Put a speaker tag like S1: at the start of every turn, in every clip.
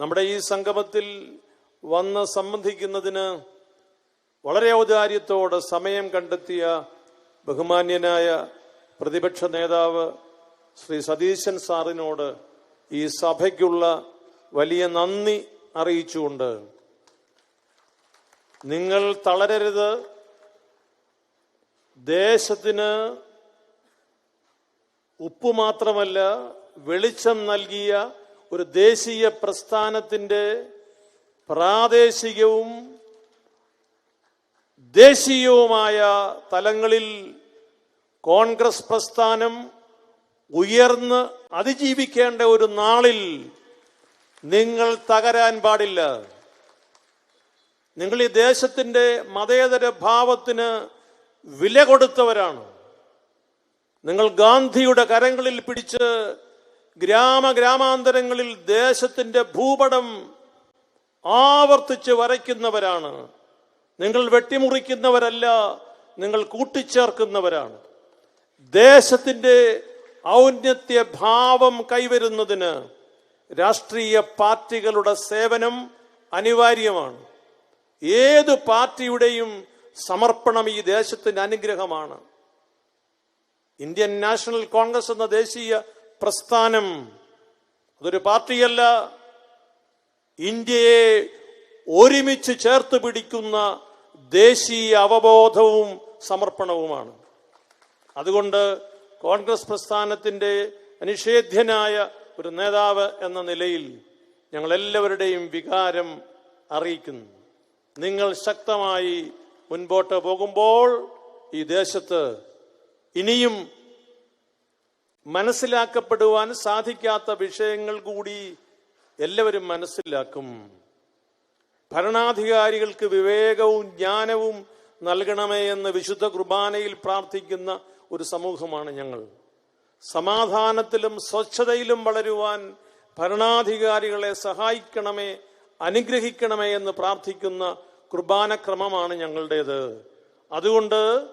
S1: നമ്മുടെ ഈ സംഗമത്തിൽ വന്ന് സംബന്ധിക്കുന്നതിന് വളരെ ഔദാര്യത്തോടെ സമയം കണ്ടെത്തിയ ബഹുമാന്യനായ പ്രതിപക്ഷ നേതാവ് ശ്രീ സതീശൻ സാറിനോട് ഈ സഭയ്ക്കുള്ള വലിയ നന്ദി അറിയിച്ചുകൊണ്ട് നിങ്ങൾ തളരരുത്. ദേശത്തിന് ഉപ്പ് മാത്രമല്ല വെളിച്ചം നൽകിയ ഒരു ദേശീയ പ്രസ്ഥാനത്തിന്റെ പ്രാദേശികവും ദേശീയവുമായ തലങ്ങളിൽ കോൺഗ്രസ് പ്രസ്ഥാനം ഉയർന്ന് അതിജീവിക്കേണ്ട ഒരു നാളിൽ നിങ്ങൾ തകരാൻ പാടില്ല. നിങ്ങൾ ഈ ദേശത്തിന്റെ മതേതര ഭാവത്തിന് വില കൊടുത്തവരാണ്. നിങ്ങൾ ഗാന്ധിയുടെ കരങ്ങളിൽ പിടിച്ച് ഗ്രാമ ഗ്രാമാന്തരങ്ങളിൽ ദേശത്തിന്റെ ഭൂപടം ആവർത്തിച്ച് വരയ്ക്കുന്നവരാണ്. നിങ്ങൾ വെട്ടിമുറിക്കുന്നവരല്ല നിങ്ങൾ കൂട്ടിച്ചേർക്കുന്നവരാണ്. ദേശത്തിന്റെ ഔന്നത്യ ഭാവം കൈവരുന്നതിന് രാഷ്ട്രീയ പാർട്ടികളുടെ സേവനം അനിവാര്യമാണ്. ഏത് പാർട്ടിയുടെയും സമർപ്പണം ഈ ദേശത്തിന് അനുഗ്രഹമാണ്. ഇന്ത്യൻ നാഷണൽ കോൺഗ്രസ് എന്ന ദേശീയ പ്രസ്ഥാനം. അതൊരു പാർട്ടിയല്ല. ഇന്ത്യയെ ഒരുമിച്ച് ചേർത്ത് പിടിക്കുന്ന ദേശീയ അവബോധവും സമർപ്പണവുമാണ്. അതുകൊണ്ട് കോൺഗ്രസ് പ്രസ്ഥാനത്തിന്റെ അനിഷേധ്യനായ ഒരു നേതാവ് എന്ന നിലയിൽ ഞങ്ങൾ എല്ലാവരുടെയും വികാരം അറിയിക്കുന്നു. നിങ്ങൾ ശക്തമായി മുൻപോട്ട് പോകുമ്പോൾ ഈ ദേശത്ത് ഇനിയും മനസ്സിലാക്കപ്പെടുവാൻ സാധിക്കാത്ത വിഷയങ്ങൾ കൂടി എല്ലാവരും മനസ്സിലാക്കും. ഭരണാധികാരികൾക്ക് വിവേകവും ജ്ഞാനവും നൽകണമേ എന്ന് വിശുദ്ധ കുർബാനയിൽ പ്രാർത്ഥിക്കുന്ന ഒരു സമൂഹമാണ് ഞങ്ങൾ. സമാധാനത്തിലും സ്വച്ഛതയിലും വളരുവാൻ ഭരണാധികാരികളെ സഹായിക്കണമേ അനുഗ്രഹിക്കണമേ എന്ന് പ്രാർത്ഥിക്കുന്ന കുർബാന ക്രമമാണ് ഞങ്ങളുടേത്. അതുകൊണ്ട്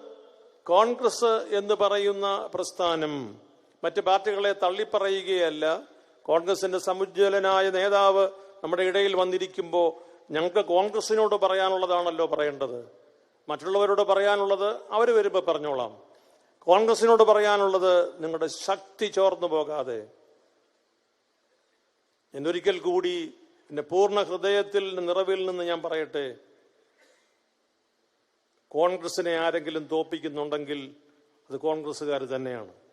S1: കോൺഗ്രസ് എന്ന് പറയുന്ന പ്രസ്ഥാനം മറ്റ് പാർട്ടികളെ തള്ളിപ്പറയുകയല്ല. കോൺഗ്രസിന്റെ സമുജ്വലനായ നേതാവ് നമ്മുടെ ഇടയിൽ വന്നിരിക്കുമ്പോൾ ഞങ്ങൾക്ക് കോൺഗ്രസിനോട് പറയാനുള്ളതാണല്ലോ പറയേണ്ടത്. മറ്റുള്ളവരോട് പറയാനുള്ളത് അവർ വരുമ്പോൾ പറഞ്ഞോളാം. കോൺഗ്രസിനോട് പറയാനുള്ളത് നിങ്ങളുടെ ശക്തി ചോർന്നു പോകാതെ. എന്നൊരിക്കൽ കൂടി എന്റെ പൂർണ ഹൃദയത്തിൽ നിറവിൽ നിന്ന് ഞാൻ പറയട്ടെ. കോൺഗ്രസിനെ ആരെങ്കിലും തോപ്പിക്കുന്നുണ്ടെങ്കിൽ അത് കോൺഗ്രസ്സുകാർ തന്നെയാണ്.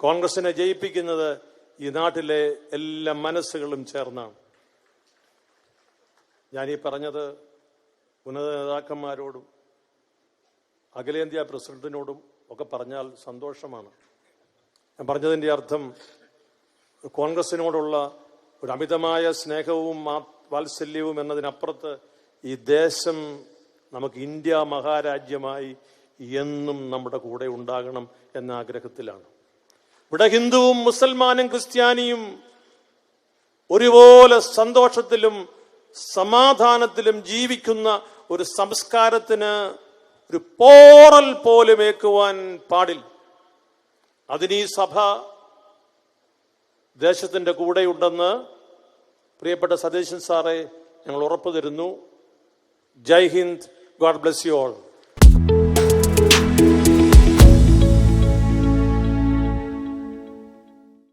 S1: കോൺഗ്രസിനെ ജയിപ്പിക്കുന്നത് ഈ നാട്ടിലെ എല്ലാ മനസ്സുകളും ചേർന്നാണ്. ഈ പറഞ്ഞത് ഉന്നത നേതാക്കന്മാരോടും അഖിലേന്ത്യാ പ്രസിഡന്റിനോടും ഒക്കെ പറഞ്ഞാൽ സന്തോഷമാണ്. ഞാൻ പറഞ്ഞതിന്റെ അർത്ഥം കോൺഗ്രസിനോടുള്ള ഒരു അമിതമായ സ്നേഹവും വാത്സല്യവും എന്നതിനപ്പുറത്ത് ഈ ദേശം നമുക്ക് ഇന്ത്യ മഹാരാജ്യമായി എന്നും നമ്മുടെ കൂടെ ഉണ്ടാകണം എന്ന ആഗ്രഹത്തിലാണ്. ഇവിടെ ഹിന്ദുവും മുസൽമാനും ക്രിസ്ത്യാനിയും ഒരുപോലെ സന്തോഷത്തിലും സമാധാനത്തിലും ജീവിക്കുന്ന ഒരു സംസ്കാരത്തിന് ഒരു പോറൽ പോലും ഏക്കുവാൻ പാടില്ല. അതിന് സഭ ദേശത്തിന്റെ കൂടെയുണ്ടെന്ന് പ്രിയപ്പെട്ട സതീശൻ സാറെ ഞങ്ങൾ ഉറപ്പു തരുന്നു. Jai Hind. God bless you all.